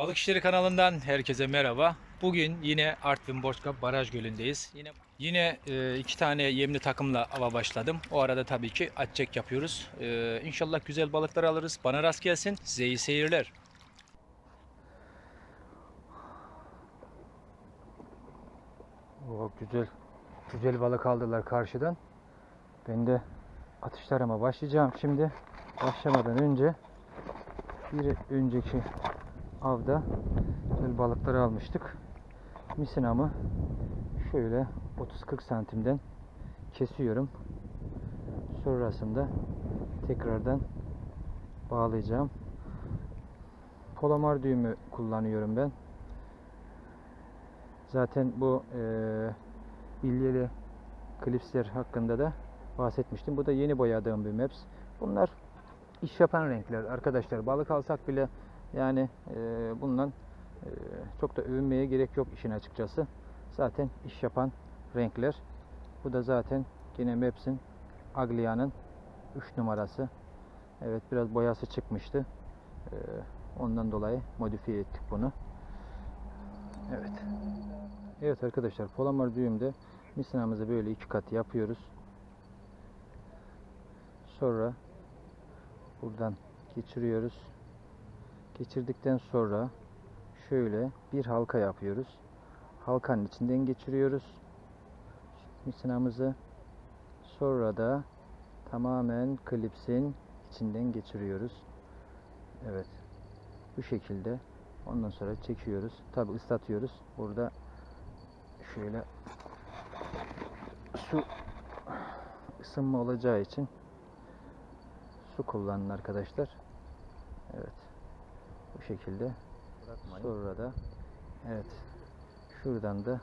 Balık İşleri kanalından herkese merhaba. Bugün yine Artvin Borçka Baraj Gölü'ndeyiz. Yine yine e, iki tane yemli takımla ava başladım. O arada tabii ki atçek yapıyoruz. E, inşallah güzel balıklar alırız. Bana rast gelsin. Size iyi seyirler. O güzel güzel balık aldılar karşıdan. Ben de atışlarıma başlayacağım şimdi. Başlamadan önce bir önceki avda güzel balıkları almıştık. Misinamı şöyle 30-40 santimden kesiyorum. Sonrasında tekrardan bağlayacağım. Polamar düğümü kullanıyorum ben. Zaten bu eee bilyeli klipsler hakkında da bahsetmiştim. Bu da yeni boyadığım bir maps. Bunlar iş yapan renkler arkadaşlar. Balık alsak bile yani e, bundan e, çok da övünmeye gerek yok işin açıkçası. Zaten iş yapan renkler. Bu da zaten yine Maps'in Aglia'nın 3 numarası. Evet biraz boyası çıkmıştı. E, ondan dolayı modifiye ettik bunu. Evet. Evet arkadaşlar polamar düğümde misinamızı böyle iki kat yapıyoruz. Sonra buradan geçiriyoruz. Geçirdikten sonra şöyle bir halka yapıyoruz. Halkanın içinden geçiriyoruz misinamızı. Sonra da tamamen klipsin içinden geçiriyoruz. Evet. Bu şekilde. Ondan sonra çekiyoruz. Tabi ıslatıyoruz. Burada şöyle su ısınma olacağı için su kullanın arkadaşlar. Evet. Bu şekilde. Sonra da evet şuradan da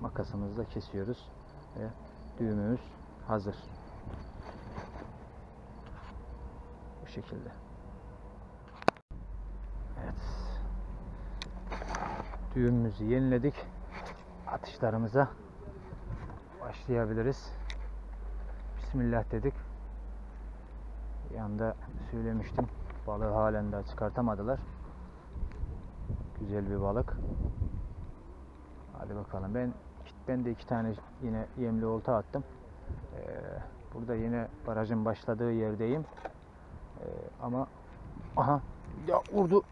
makasımızla kesiyoruz ve düğümümüz hazır. Bu şekilde. Evet. Düğümümüzü yeniledik. Atışlarımıza başlayabiliriz. Bismillah dedik. Yanda söylemiştim. Balığı halen daha çıkartamadılar. Güzel bir balık. Hadi bakalım. Ben ben de iki tane yine yemli olta attım. Ee, burada yine barajın başladığı yerdeyim. Ee, ama aha ya vurdu.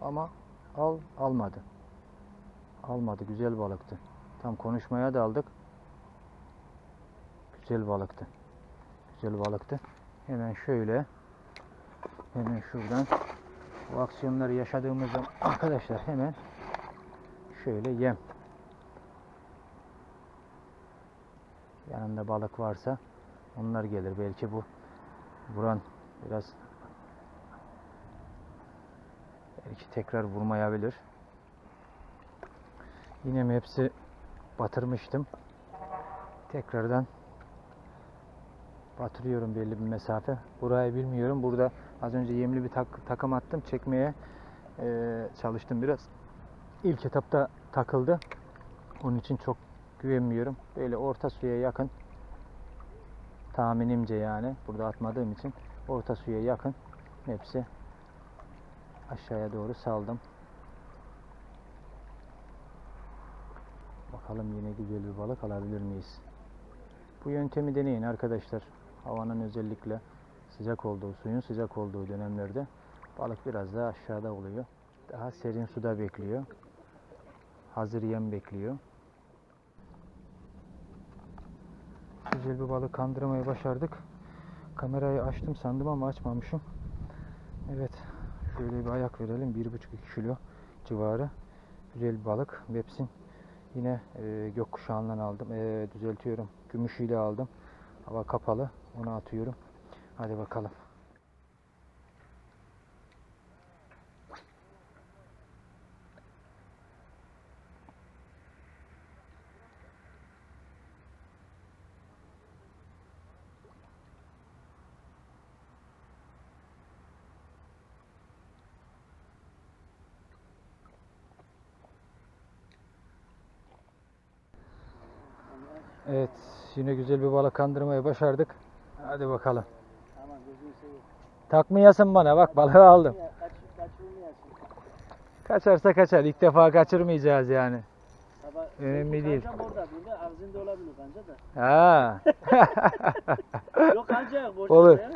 Ama al almadı. Almadı. Güzel balıktı. Tam konuşmaya daldık. Güzel balıktı. Güzel balıktı. Hemen şöyle hemen şuradan. Bu aksiyonları yaşadığımız zaman arkadaşlar hemen şöyle yem. Yanında balık varsa onlar gelir. Belki bu vuran biraz belki tekrar vurmayabilir. Yine hepsi batırmıştım? Tekrardan batırıyorum belli bir mesafe. Burayı bilmiyorum. Burada az önce yemli bir tak- takım attım. Çekmeye eee, çalıştım biraz. İlk etapta takıldı. Onun için çok güvenmiyorum. Böyle orta suya yakın tahminimce yani burada atmadığım için orta suya yakın hepsi aşağıya doğru saldım. Bakalım yine güzel bir balık alabilir miyiz? Bu yöntemi deneyin arkadaşlar. Havanın özellikle sıcak olduğu, suyun sıcak olduğu dönemlerde balık biraz daha aşağıda oluyor. Daha serin suda bekliyor. Hazır yem bekliyor. Güzel bir balık kandırmayı başardık. Kamerayı açtım sandım ama açmamışım. Evet. Şöyle bir ayak verelim. 1,5-2 kilo civarı. Güzel bir balık. Webs'in Yine e, gökkuşağından aldım. E, düzeltiyorum. Gümüşüyle aldım. Hava kapalı. Onu atıyorum. Hadi bakalım. Evet. Yine güzel bir balık kandırmayı başardık. Hadi bakalım. Takmayasın bana bak balığı aldım. Kaçarsa kaçar. İlk defa kaçırmayacağız yani. Sabah Önemli değil. Orada burada ağzında olabilir kanca da. Ha. Yok kanca boş Olur. ya.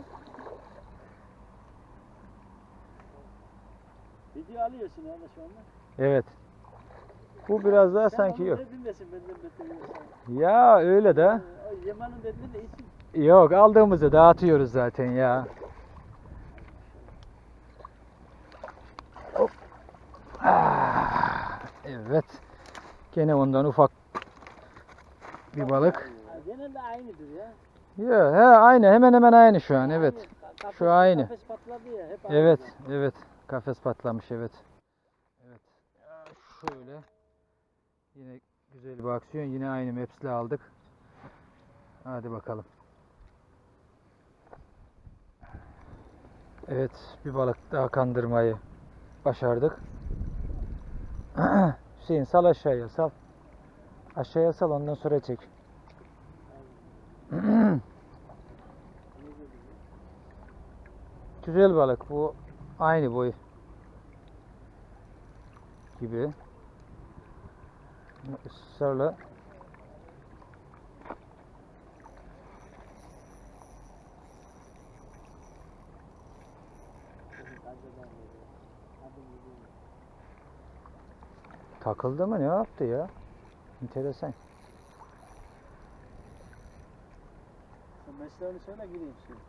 Video alıyorsun ya şu anda. evet. Bu biraz daha Sen sanki yok. yiyorsan. Ya öyle de. O Yaman'ın dediğinde de isim. Yok aldığımızı dağıtıyoruz zaten ya. Ah, evet. Gene ondan ufak bir balık. Ha, Genelde aynıdır ya. Ya he aynı hemen hemen aynı şu an evet. Kafes- Şu aynı. Kafes patladı ya hep aynı. Evet evet kafes patlamış evet. Evet. Şöyle. Yine güzel bir aksiyon. Yine aynı maps'le aldık. Hadi bakalım. Evet bir balık daha kandırmayı başardık. Hüseyin sal aşağıya sal. Aşağıya sal ondan sonra çek. Güzel balık bu aynı boy gibi. Israrla Kancadan geliyor. Adım gibi. Takıldı mı ne yaptı ya? Enteresan. Mesleğini söyle gireyim şimdi.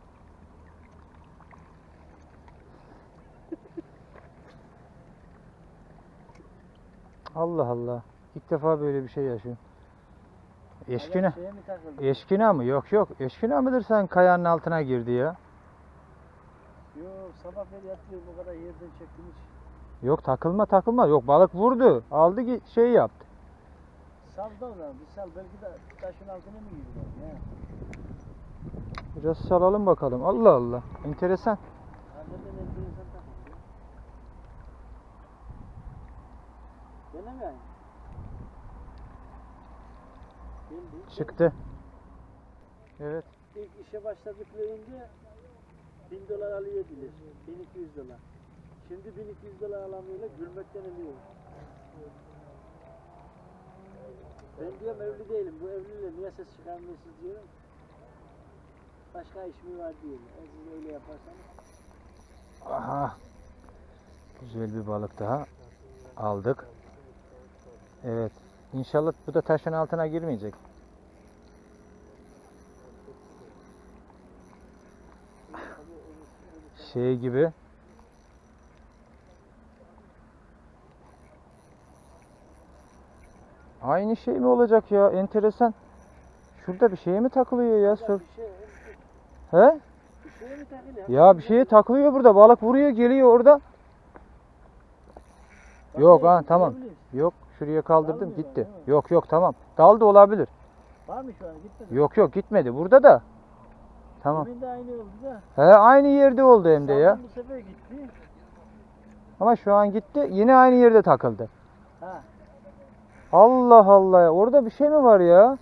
Allah Allah. İlk defa böyle bir şey yaşıyorum. Şeye mi? Eşkina mı? Yok yok. Eşkina mıdır sen kayanın altına girdi ya? Yok sabah beri yatıyor bu kadar yerden çektim hiç. Yok takılma takılma. Yok balık vurdu. Aldı gi- şey yaptı. Sal da o zaman bir sal belki de taşın altına mı girdi? Ya. Biraz salalım bakalım. Allah Allah. Enteresan. Çıktı. Evet. İlk işe başladıklarında 1000 dolar alıyordular. 1200 dolar. Şimdi 1200 dolar alamıyorlar. Gülmekten ölüyor. Ben diyorum evli değilim. Bu evliyle niye ses çıkarmıyorsunuz diyorum. Başka iş mi var diyorum. E siz öyle yaparsanız. Aha. Güzel bir balık daha aldık. Evet. İnşallah bu da taşın altına girmeyecek. Şey gibi. Aynı şey mi olacak ya? Enteresan. Şurada bir şeye mi takılıyor ya? Bir şey, He? bir şeye mi takılıyor? Ya bir şeye takılıyor burada. Balık vuruyor geliyor orada. Yok ha tamam. Yok şuraya kaldırdım Dalmıyor gitti. mi? Yok yok tamam. Daldı olabilir. Var mı şu an? Gitti mi? Yok yok gitmedi. Burada da. Tamam. Demin de aynı oldu da. He aynı yerde oldu hem de ya. Bu sefer gitti. Ama şu an gitti. Yine aynı yerde takıldı. Ha. Allah Allah ya. Orada bir şey mi var ya?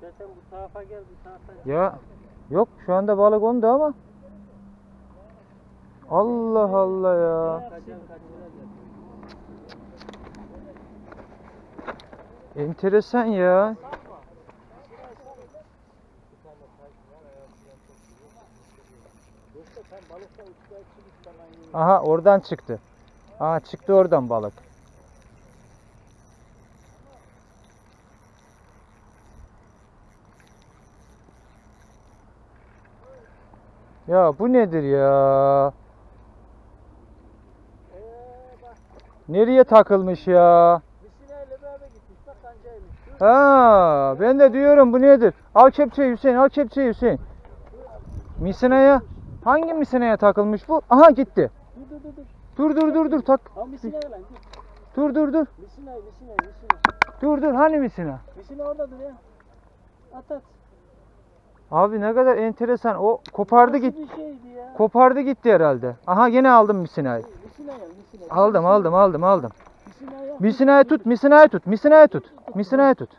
Zaten bu tarafa gel bu tarafa. Ya yok şu anda balık onda ama. Allah Allah ya. Enteresan ya. Aha oradan çıktı. Aha çıktı oradan balık. Ya bu nedir ya? Nereye takılmış ya? Ha, ben de diyorum bu nedir? Al kepçeyi Hüseyin, al kepçeyi Hüseyin. Misinaya, hangi misinaya takılmış bu? Aha gitti. Dur dur dur dur. Tak. Dur. Dur dur. Misine misine misine. Dur dur hani misina? Misine oradadır ya. At at. Abi ne kadar enteresan. O kopardı Nasıl git. bir şeydi ya. Kopardı gitti herhalde. Aha gene aldım misinayı. Misine ya. Aldım aldım aldım aldım. Misine ya. Misinayı tut, misinayı tut, misinayı tut. Misinayı tut.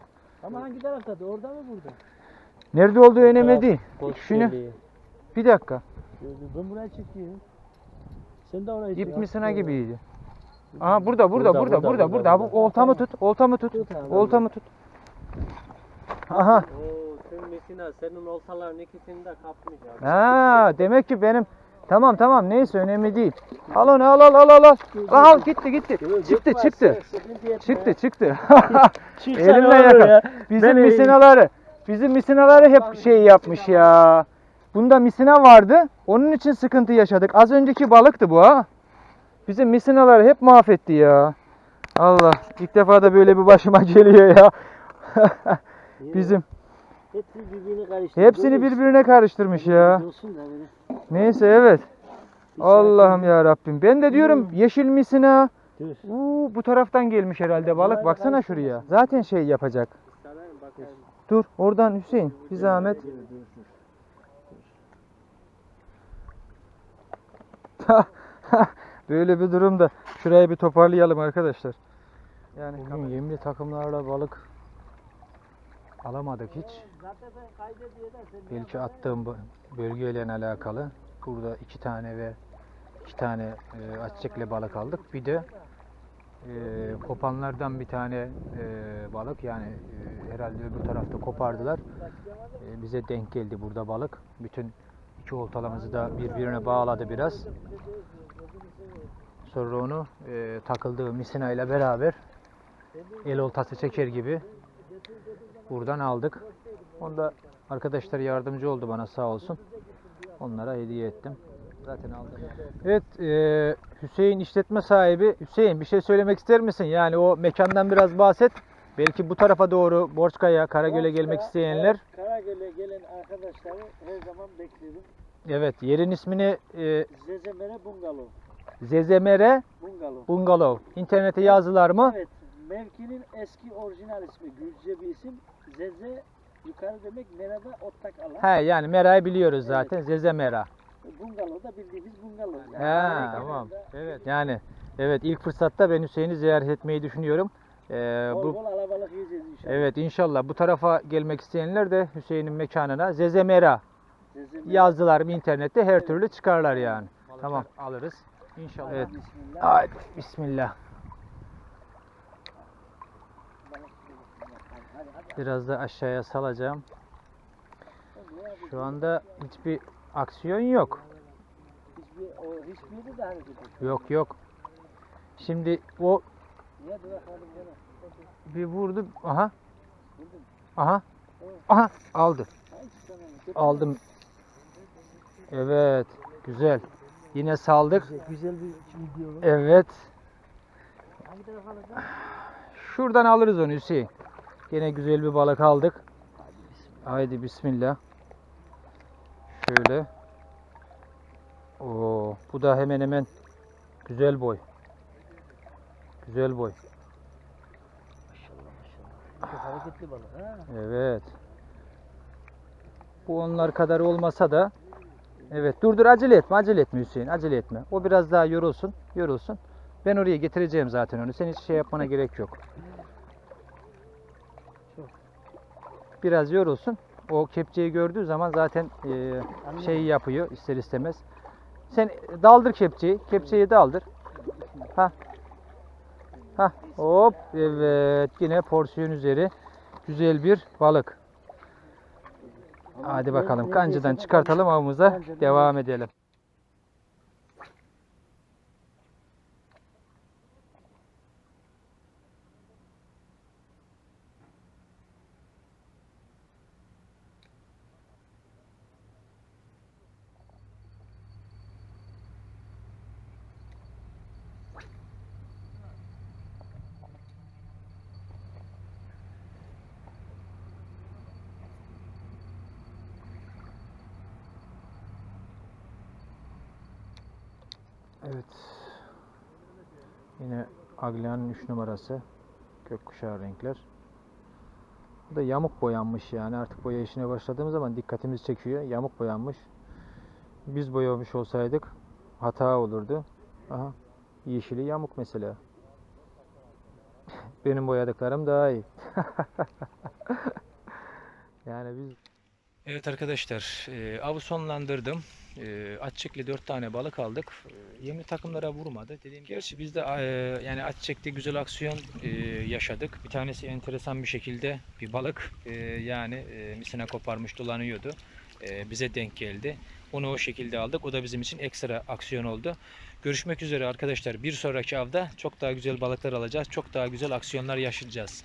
Ama hangi taraftadır? Orada mı burada? Nerede olduğu önemli değil. Şunu bir dakika. Ben buraya çekiyorum. Sen de oraya İp misina gibiydi. Aha burada burada Burada, burada burada, burada burada. burada, Bu burada. oltamı tut. Oltamı tut. Tut abi. Oltamı tut. Aha. Oo Mesina senin oltaların ikisini de abi. Ha demek ki benim Tamam tamam neyse önemli değil. Al onu al al al al. al. Al gitti gitti. Çıktı çıktı. Çıktı çıktı. Elimle yakal. Bizim misinaları. Bizim misinaları hep şey yapmış ya. Bunda misina vardı. Onun için sıkıntı yaşadık. Az önceki balıktı bu ha. Bizim misinaları hep mahvetti ya. Allah ilk defa da böyle bir başıma geliyor ya. Bizim Hepsini birbirine karıştırdı. hepsini birbirine karıştırmış ya. Olsun da böyle. Neyse evet. Allah'ım ya Rabbim. Ben de diyorum yeşil misina. Uuu bu taraftan gelmiş herhalde balık. Baksana şuraya. Zaten şey yapacak. Dur oradan Hüseyin bir zahmet. Böyle bir durumda şurayı bir toparlayalım arkadaşlar. Yani bugün yemli takımlarla balık alamadık hiç. Belki attığım bölgeyle alakalı. Burada iki tane ve iki tane e, açıklı balık aldık. Bir de e, kopanlardan bir tane e, balık yani e, herhalde öbür tarafta kopardılar. E, bize denk geldi burada balık. Bütün iki oltalamızı da birbirine bağladı biraz. Sonra onu e, takıldığı misina ile beraber el oltası çeker gibi buradan aldık. Onda arkadaşlar yardımcı oldu bana sağ olsun. Onlara hediye ettim. Zaten aldım. Evet, e, Hüseyin işletme sahibi. Hüseyin bir şey söylemek ister misin? Yani o mekandan biraz bahset. Belki bu tarafa doğru Borçkaya, Karagöl'e gelmek isteyenler. Karagöl'e gelen arkadaşları her zaman beklerim. Evet, yerin ismini e, Zezemere Bungalov. Zezemere Bungalov. Bungalov. İnternete yazdılar mı? Evet, mevkinin eski orijinal ismi Gürcüce bir isim. Zeze yukarı demek, Mera'da otlak alan. He yani Mera'yı biliyoruz zaten. Zezemera. Bungalov da bildiğimiz bungalov. Yani. He tamam. Evet yani evet ilk fırsatta ben Hüseyin'i ziyaret etmeyi düşünüyorum. Ee, Bol bu bol alabalık yiyeceğiz inşallah. Evet inşallah bu tarafa gelmek isteyenler de Hüseyin'in mekanına Zezemera Zezemere. yazdılar mı internette her türlü çıkarlar yani. Tamam alırız. İnşallah. Evet. Bismillah. Haydi bismillah. Balık bismillah. Hadi, hadi, Biraz da aşağıya salacağım. Şu anda hiçbir aksiyon yok. Hiçbir, o, hiçbiri de hareket etmiyor. Yok yok. Şimdi o bir vurdu. Aha. Aha. Aha aldı. Aldım. Evet. Güzel. Yine saldık. Güzel, bir video. Evet. Şuradan alırız onu Hüseyin. Yine güzel bir balık aldık. Haydi bismillah. Şöyle. Oo, bu da hemen hemen güzel boy. Güzel boy. Maşallah maşallah. Çok hareketli balık ha. Evet. Bu onlar kadar olmasa da Evet dur dur acele etme acele etme Hüseyin acele etme. O biraz daha yorulsun yorulsun. Ben oraya getireceğim zaten onu. Sen hiç şey yapmana gerek yok. Biraz yorulsun. O kepçeyi gördüğü zaman zaten e, şey yapıyor ister istemez. Sen daldır kepçeyi. Kepçeyi daldır. Ha. Ha. Hop. Evet. Yine porsiyon üzeri güzel bir balık. Hadi bakalım kancıdan çıkartalım avımıza devam edelim. Evet. Yine Aglia'nın 3 numarası. Gökkuşağı renkler. Bu da yamuk boyanmış yani artık boya işine başladığımız zaman dikkatimiz çekiyor. Yamuk boyanmış. Biz boyamış olsaydık hata olurdu. Aha. Yeşili yamuk mesela. Benim boyadıklarım daha iyi. yani biz Evet arkadaşlar e, avı sonlandırdım. E, Açıklı 4 tane balık aldık. Yemli takımlara vurmadı. Dediğim gerçi biz de e, yani Açık'ta güzel aksiyon e, yaşadık. Bir tanesi enteresan bir şekilde bir balık e, yani e, misine koparmış dolanıyordu. E, bize denk geldi. Onu o şekilde aldık. O da bizim için ekstra aksiyon oldu. Görüşmek üzere arkadaşlar. Bir sonraki avda çok daha güzel balıklar alacağız. Çok daha güzel aksiyonlar yaşayacağız.